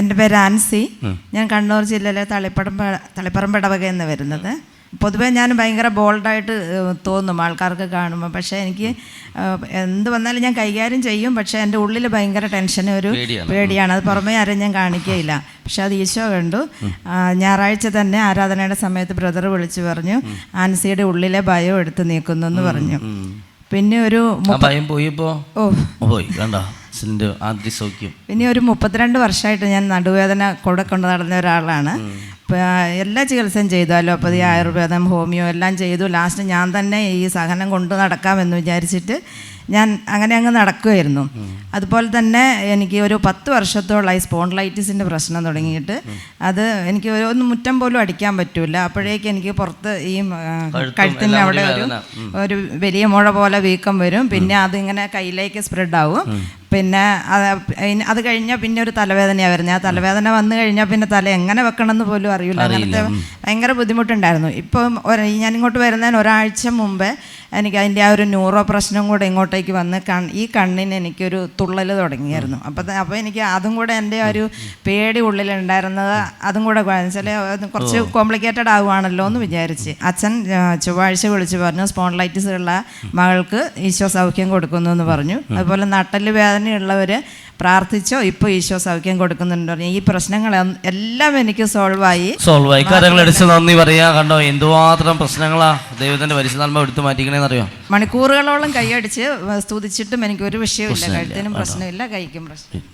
എന്റെ പേര് ആൻസി. ഞാൻ കണ്ണൂർ ജില്ലയിലെ തളിപ്പറമ്പ് തളിപ്പറമ്പിടവക എന്ന് വരുന്നത് പൊതുവേ ഞാൻ ഭയങ്കര ബോൾഡായിട്ട് തോന്നും ആൾക്കാർക്ക് കാണുമ്പോൾ പക്ഷേ എനിക്ക് എന്ത് വന്നാലും ഞാൻ കൈകാര്യം ചെയ്യും. പക്ഷേ എന്റെ ഉള്ളിൽ ഭയങ്കര ടെൻഷൻ ഒരു പേടിയാണ്. അത് പുറമേ ആരും ഞാൻ കാണിക്കുകയില്ല പക്ഷേ അത് ഈശോ കണ്ടു. ഞായറാഴ്ച തന്നെ ആരാധനയുടെ സമയത്ത് ബ്രദർ വിളിച്ചു പറഞ്ഞു ആൻസിയുടെ ഉള്ളിലെ ഭയം എടുത്ത് നീക്കുന്നു എന്ന് പറഞ്ഞു. പിന്നെ ഒരു ഭയം പോയപ്പോ ഓ. പോയി കണ്ട? ആദ്യ സൗഖ്യം. പിന്നെ ഒരു മുപ്പത്തിരണ്ട് വർഷമായിട്ട് ഞാൻ നടുവേദന കൂടെ കൊണ്ട് നടന്ന ഒരാളാണ്. എല്ലാ ചികിത്സയും ചെയ്താലും? അപ്പോൾ ഈ ആയുർവേദം ഹോമിയോ എല്ലാം ചെയ്തു. ലാസ്റ്റ് ഞാൻ തന്നെ ഈ സഹനം കൊണ്ട് നടക്കാമെന്ന് വിചാരിച്ചിട്ട് ഞാൻ അങ്ങനെ അങ്ങ് നടക്കുമായിരുന്നു അതുപോലെ തന്നെ എനിക്ക് ഒരു പത്ത് വർഷത്തോളമായി സ്പോൺലൈറ്റിസിന്റെ പ്രശ്നം തുടങ്ങിയിട്ട് അത് എനിക്ക് ഒന്ന് മുറ്റം പോലും അടിക്കാൻ പറ്റൂല. അപ്പോഴേക്ക് എനിക്ക് പുറത്ത് ഈ കഴുത്തിന്റെ അവിടെ ഒരു ഒരു വലിയ മുഴ പോലെ വീക്കം വരും. പിന്നെ അതിങ്ങനെ കയ്യിലേക്ക് സ്പ്രെഡ് ആവും പിന്നെ അത് അത് കഴിഞ്ഞാൽ പിന്നെ ഒരു തലവേദനയാണ് വരുന്നത്. ആ തലവേദന വന്നു കഴിഞ്ഞാൽ പിന്നെ തല എങ്ങനെ വെക്കണമെന്ന് പോലും അറിയില്ല അങ്ങനത്തെ ഭയങ്കര ബുദ്ധിമുട്ടുണ്ടായിരുന്നു. ഇപ്പം ഒരു ഞാൻ ഇങ്ങോട്ട് വരുന്നതിന് ഒരാഴ്ച മുമ്പ് എനിക്ക് അതിന്റെ ആ ഒരു ന്യൂറോ പ്രശ്നം കൂടെ ഇങ്ങോട്ടേക്ക് വന്ന് കൺ ഈ കണ്ണിന് എനിക്കൊരു തുള്ളൽ തുടങ്ങിയായിരുന്നു. അപ്പം അപ്പോൾ എനിക്ക് അതും കൂടെ എന്റെ ഒരു പേടി ഉള്ളിലുണ്ടായിരുന്നത് അതും കൂടെ വെച്ചാൽ കുറച്ച് കോംപ്ലിക്കേറ്റഡ് ആവുകയാണല്ലോ എന്ന് വിചാരിച്ച്. അച്ഛൻ ചൊവ്വാഴ്ച വിളിച്ച് പറഞ്ഞു സ്പോൺലൈറ്റിസ് ഉള്ള മകൾക്ക് ഈശോ സൗഖ്യം കൊടുക്കുന്നു എന്ന് പറഞ്ഞു. അതുപോലെ നട്ടൽ വേദനയുള്ളവർ പ്രാർത്ഥിച്ചോ ഇപ്പോൾ ഈശോ സൗഖ്യം കൊടുക്കുന്നുണ്ട് പറഞ്ഞു. ഈ പ്രശ്നങ്ങൾ എല്ലാം എനിക്ക് സോൾവ് ആയി സോൾവ് നന്ദി പറയാ കണ്ടോ എന്തുമാത്രം പ്രശ്നങ്ങളാ ദൈവത്തിന്റെ പരിശുദ്ധാത്മ എടുത്തു മാറ്റിക്കണേന്ന് അറിയോ മണിക്കൂറുകളോളം കൈയടിച്ച് സ്തുതിച്ചിട്ടും എനിക്ക് ഒരു വിഷയമില്ല കഴുത്തിനും പ്രശ്നമില്ല കൈക്കും പ്രശ്നം